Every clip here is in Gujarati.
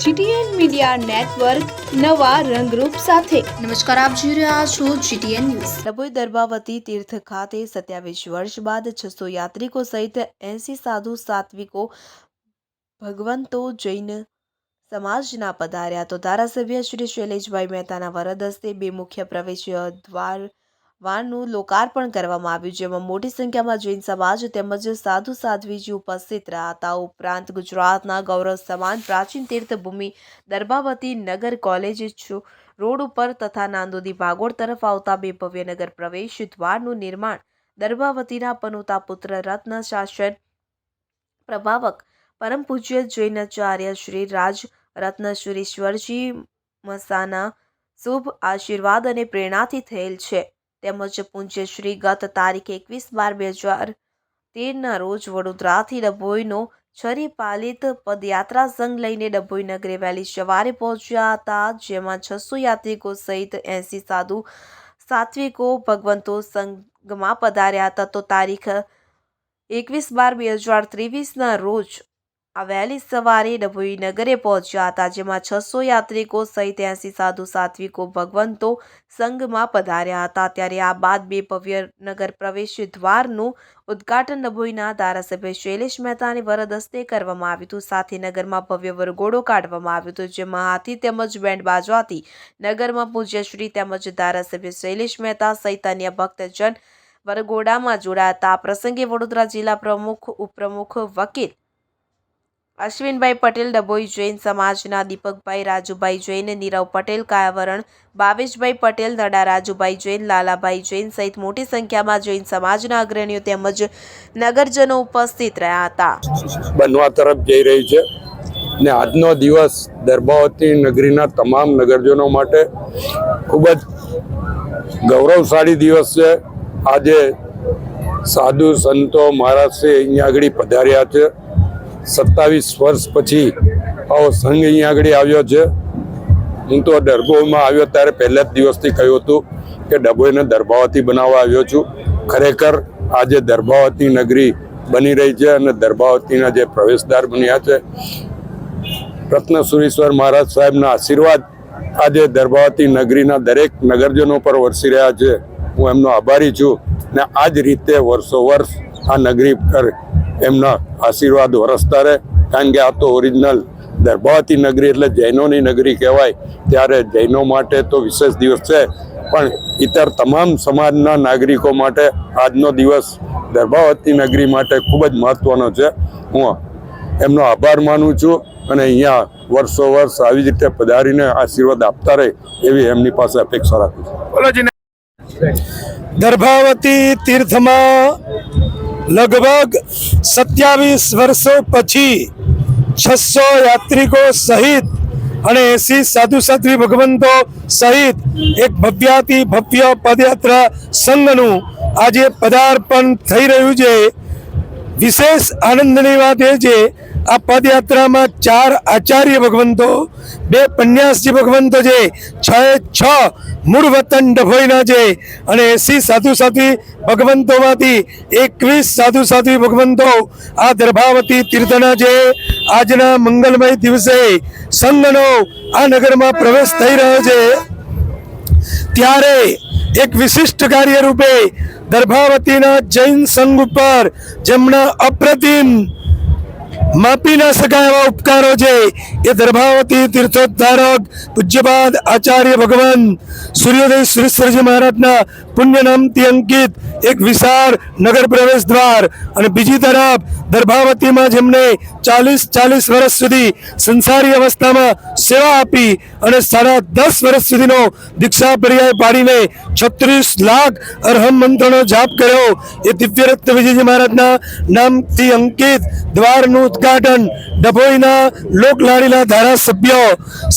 જીટીએન મીડિયા નેટવર્ક નવા રંગરૂપ સાથે. નમસ્કાર આપ જોઈ રહ્યા છો જીટીએન ન્યૂઝ. ડભોઈ દરબાવતી તીર્થ ખાતે સત્યાવીસ વર્ષ બાદ છસો યાત્રિકો સહિત એસી સાધુ સાત્વિકો ભગવંતો જૈન સમાજના પધાર્યા તો ધારાસભ્ય શ્રી શૈલેષભાઈ મહેતાના વરદ હસ્તે બે મુખ્ય પ્રવેશ દ્વાર વારનું લોકાર્પણ કરવામાં આવ્યું, જેમાં મોટી સંખ્યામાં જૈન સમાજ તેમજ સાધુ સાધ્વીજી ઉપસ્થિત રહ્યા હતા. ઉપરાંત ગુજરાતના ગૌરવ સમાન પ્રાચીન તીર્થભૂમિ દર્ભાવતી નગર કોલેજ રોડ ઉપર તથા નાંદોદી ભાગોળ તરફ આવતા બે ભવ્ય નગર પ્રવેશ દ્વારનું નિર્માણ દર્ભાવતીના પનુતા પુત્ર રત્ન શાસન પ્રભાવક પરમ પૂજ્ય જૈનાચાર્ય શ્રી રાજ રત્નશ્રીશ્વરજી મસાના શુભ આશીર્વાદ અને પ્રેરણાથી થયેલ છે. તેમજ પૂજ્યશ્રી ગત તારીખ એકવીસ બાર બે હજાર તેરના રોજ વડોદરાથી ડભોઈનો છરી પાલિત પદયાત્રા સંઘ લઈને ડભોઈ નગરે વહેલી સવારે પહોંચ્યા હતા, જેમાં છસો યાત્રિકો સહિત એંસી સાધુ સાત્વિકો ભગવંતો સંઘમાં પધાર્યા હતા. તો તારીખ એકવીસ બાર બે હજાર ત્રેવીસના રોજ આ વહેલી સવારે ડભોઈ નગરે પહોંચ્યા હતા, જેમાં છસો યાત્રિકો સહિત એસી સાધુ સાત્વિકો ભગવંતો સંઘમાં પધાર્યા હતા. ત્યારે આ બાદ બે ભવ્ય નગર પ્રવેશ દ્વારનું ઉદ્ઘાટન ડભોઈના ધારાસભ્ય શૈલેષ મહેતાની વરદ હસ્તે કરવામાં આવ્યું હતું. સાથે નગરમાં ભવ્ય વરઘોડો કાઢવામાં આવ્યો હતો, જેમાં હાથી તેમજ બેન્ડ બાજવાથી નગરમાં પૂજ્યશ્રી તેમજ ધારાસભ્ય શૈલેષ મહેતા સહિત અન્ય ભક્તજન વરઘોડામાં જોડાયા હતા. આ પ્રસંગે વડોદરા જિલ્લા પ્રમુખ, ઉપપ્રમુખ, વકીલ અશ્વિનભાઈ પટેલ, ડભોઈ જૈન સમાજના દીપકભાઈ, રાજુભાઈ જૈન, નીરવ પટેલ, કાયાવરણ, બાવેશભાઈ પટેલ, નડા, રાજુભાઈ જૈન, લાલાભાઈ જૈન સહિત મોટી સંખ્યામાં જૈન સમાજના અગ્રણીઓ તેમજ નગરજનો ઉપસ્થિત રહ્યા હતા. બનવા તરફ જઈ રહી છે ને આજનો દિવસ દર્ભાવતી નગરીના તમામ નગરજનો માટે ખૂબ જ ગૌરવશાળી દિવસ છે. આજે સાધુ સંતો મહારાજશ્રી અહીંયા આગળ પધાર્યા છે. સત્તાવીસ વર્ષ પછી આવો સંઘ અહીંયા આગળ આવ્યો છે. હું તો ડરબોમાં આવ્યો ત્યારે પહેલા જ દિવસથી કહ્યું હતું કે ડભોઈને દર્ભાવતી બનાવવા આવ્યો છું. ખરેખર આજે દર્ભાવતી નગરી બની રહી છે અને દર્ભાવતીના જે પ્રવેશદ્વાર બન્યા છે. રત્ન સુરેશ્વર મહારાજ સાહેબના આશીર્વાદ આજે દર્ભાવતી નગરીના દરેક નગરજનો પર વરસી રહ્યા છે. હું એમનો આભારી છું ને આ જ રીતે વર્ષો વર્ષ આ નગરી પર એમના આશીર્વાદ વરસતા રહે. કારણ કે આ તો ઓરિજિનલ દર્ભાવતી નગરી એટલે જૈનોની નગરી કહેવાય. ત્યારે જૈનો માટે તો વિશેષ દિવસ છે. પણ ઇતર તમામ સમાજના નાગરિકો માટે આજનો દિવસ દર્ભાવતી નગરી માટે ખૂબ જ મહત્વનો છે. હું એમનો આભાર માનું છું અને અહીંયા વર્ષો વર્ષ આવી જ રીતે પધારીને આશીર્વાદ આપતા રહે એવી એમની પાસે અપેક્ષા રાખું છું. દર્ભાવતી તીર્થમાં લગભગ સત્યાવીસ વર્ષો પછી છસો યાત્રિકો સહિત અને એસી સાધુ સાધ્વી ભગવંતો સહિત એક ભવ્યાતી ભવ્ય પદયાત્રા સંઘનું આજે પદાર્પણ થઈ રહ્યું છે. વિશેષ આનંદની વાત એ છે આ પદયાત્રામાં ચાર આચાર્ય ભગવંતો, બે પન્યાસજી ભગવંતો છે છ છ મૂળ વતન ડભોઈના છે અને એસી સાધુ સાધવી ભગવંતોમાંથી એકવીસ સાધુ સાધવી ભગવંતો આ દર્ભાવતી તીર્થના છે આજના મંગલમય દિવસે સંઘનો આ નગરમાં પ્રવેશ થઈ રહ્યો છે. ત્યારે એક વિશિષ્ટ કાર્ય રૂપે દર્ભાવતીના જૈન સંઘ ઉપર જેમના અપ્રતિમ માપી ના શકાય એવા ઉપકારો છે. એ ધર્માવતી તીર્થોદ્ધારક પૂજ્યપાદ આચાર્ય ભગવાન સૂર્યોદય સુરેશ્વરજી મહારાજના પુણ્ય નામથી અંકિત એક વિશાળ નગર પ્રવેશ દ્વાર અને બીજી તરફ દર્ભાવતીમાં જેમને ચાલીસ ચાલીસ વર્ષ સુધી સંસારી અવસ્થામાં સેવા આપી અને સાડા દસ વર્ષ સુધીનો દીક્ષા પર્યાય પાડીને છત્રીસ લાખ અરહમ મંત્રનો જાપ કર્યો. એ દિવ્યરત્ન વિજયજી મહારાજના નામથી અંકિત દ્વારનું ઉદ્ઘાટન ડભોઈના લોકલાડીલા ધારાસભ્ય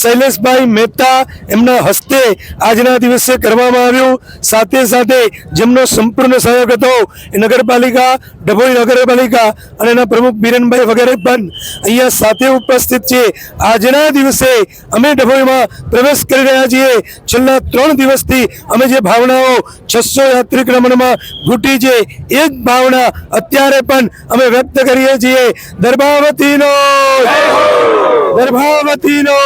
શૈલેષભાઈ મહેતા એમના હસ્તે આજના દિવસે કરવામાં આવ્યું. સાથે સાથે જેમનો સંપૂર્ણ સહયોગ હતો એ નગરપાલિકા, ડભોઈ નગરપાલિકા અને એના પ્રમુખ બિરનભાઈ વગેરે પણ અહીંયા સાથે ઉપસ્થિત છે. આજના દિવસે અમે ડભોઈમાં પ્રવેશ કરી રહ્યા છીએ. છેલ્લા ત્રણ દિવસથી અમે જે ભાવનાઓ છસો યાત્રિક રમણમાં ઘૂટી છે, એ જ ભાવના અત્યારે પણ અમે વ્યક્ત કરીએ છીએ. દર્ભાવતીનો! દર્ભાવતીનો!